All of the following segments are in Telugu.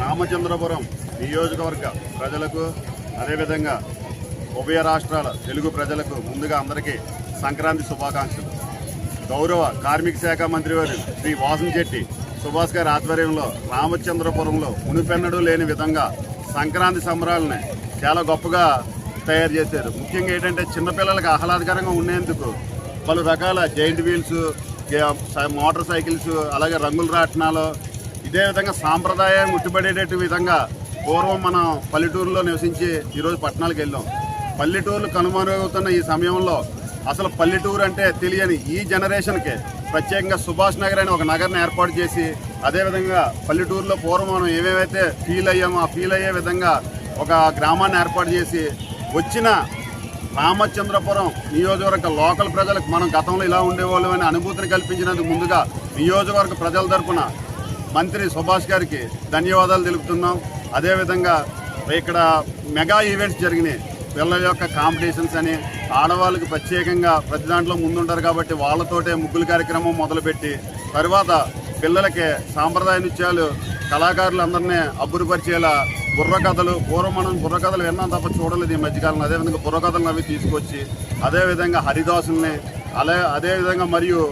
రామచంద్రపురం నియోజకవర్గ ప్రజలకు అదేవిధంగా ఉభయ రాష్ట్రాల తెలుగు ప్రజలకు ముందుగా అందరికీ సంక్రాంతి శుభాకాంక్షలు. గౌరవ కార్మిక శాఖ మంత్రి వారు శ్రీ వాసంశెట్టి సుభాష్ గారి ఆధ్వర్యంలో రామచంద్రపురంలో మునిపెన్నడూ లేని విధంగా సంక్రాంతి సంబరాలని చాలా గొప్పగా తయారు చేశారు. ముఖ్యంగా ఏంటంటే చిన్నపిల్లలకు ఆహ్లాదకరంగా ఉండేందుకు పలు రకాల జైంట్ వీల్స్ మోటార్ సైకిల్స్ అలాగే రంగుల రాట్నాలు ఇదే విధంగా సాంప్రదాయం ఉట్టిపడేటట్టు విధంగా పూర్వం మనం పల్లెటూరులో నివసించి ఈరోజు పట్టణాలకు వెళ్ళాం. పల్లెటూర్లు కనుమరుగవుతున్న ఈ సమయంలో అసలు పల్లెటూరు అంటే తెలియని ఈ జనరేషన్కి ప్రత్యేకంగా సుభాష్ నగర్ అని ఒక నగర్ని ఏర్పాటు చేసి అదేవిధంగా పల్లెటూరులో పూర్వం మనం ఏమేమైతే ఫీల్ అయ్యామో ఆ ఫీల్ అయ్యే విధంగా ఒక గ్రామాన్ని ఏర్పాటు చేసి వచ్చిన రామచంద్రపురం నియోజకవర్గ లోకల్ ప్రజలకు మనం గతంలో ఇలా ఉండేవాళ్ళు అని అనుభూతిని కల్పించినందుకు ముందుగా నియోజకవర్గ ప్రజల తరపున మంత్రి సుభాష్ గారికి ధన్యవాదాలు తెలుపుతున్నాం. అదేవిధంగా ఇక్కడ మెగా ఈవెంట్స్ జరిగినాయి. పిల్లల యొక్క కాంపిటీషన్స్ అని ఆడవాళ్ళకి ప్రత్యేకంగా ప్రతి దాంట్లో ముందుంటారు కాబట్టి వాళ్ళతోటే ముగ్గుల కార్యక్రమం మొదలుపెట్టి తర్వాత పిల్లలకి సాంప్రదాయ నృత్యాలు కళాకారులందరినీ అబ్బురుపరిచేలా బుర్రకథలు పూర్వం మనం బుర్రకథలు విన్నాం తప్ప చూడలేదు ఈ మధ్యకాలంలో. అదేవిధంగా బుర్రకథలను అవి తీసుకొచ్చి అదేవిధంగా హరిదాసుల్ని అలా అదేవిధంగా మరియు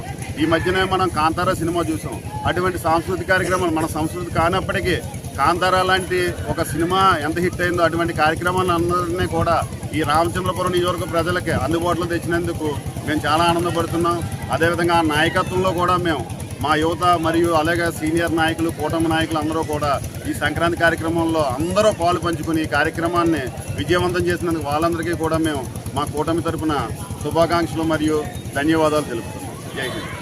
ఈ మధ్యనే మనం కాంతారా సినిమా చూసాం. అటువంటి సాంస్కృతిక కార్యక్రమాలు మన సంస్కృతి కానప్పటికీ కాంతారా లాంటి ఒక సినిమా ఎంత హిట్ అయిందో అటువంటి కార్యక్రమాలు అందరినీ కూడా ఈ రామచంద్రపురం నియోజకవర్గ ప్రజలకి అందుబాటులో తెచ్చినందుకు మేము చాలా ఆనందపడుతున్నాం. అదేవిధంగా ఆ నాయకత్వంలో కూడా మేము మా యువత మరియు అలాగే సీనియర్ నాయకులు కూటమి నాయకులు అందరూ కూడా ఈ సంక్రాంతి కార్యక్రమంలో అందరూ పాలు పంచుకుని ఈ కార్యక్రమాన్ని విజయవంతం చేసినందుకు వాళ్ళందరికీ కూడా మేము మా కూటమి తరపున శుభాకాంక్షలు మరియు ధన్యవాదాలు తెలుపుతున్నాం. జై హింద్.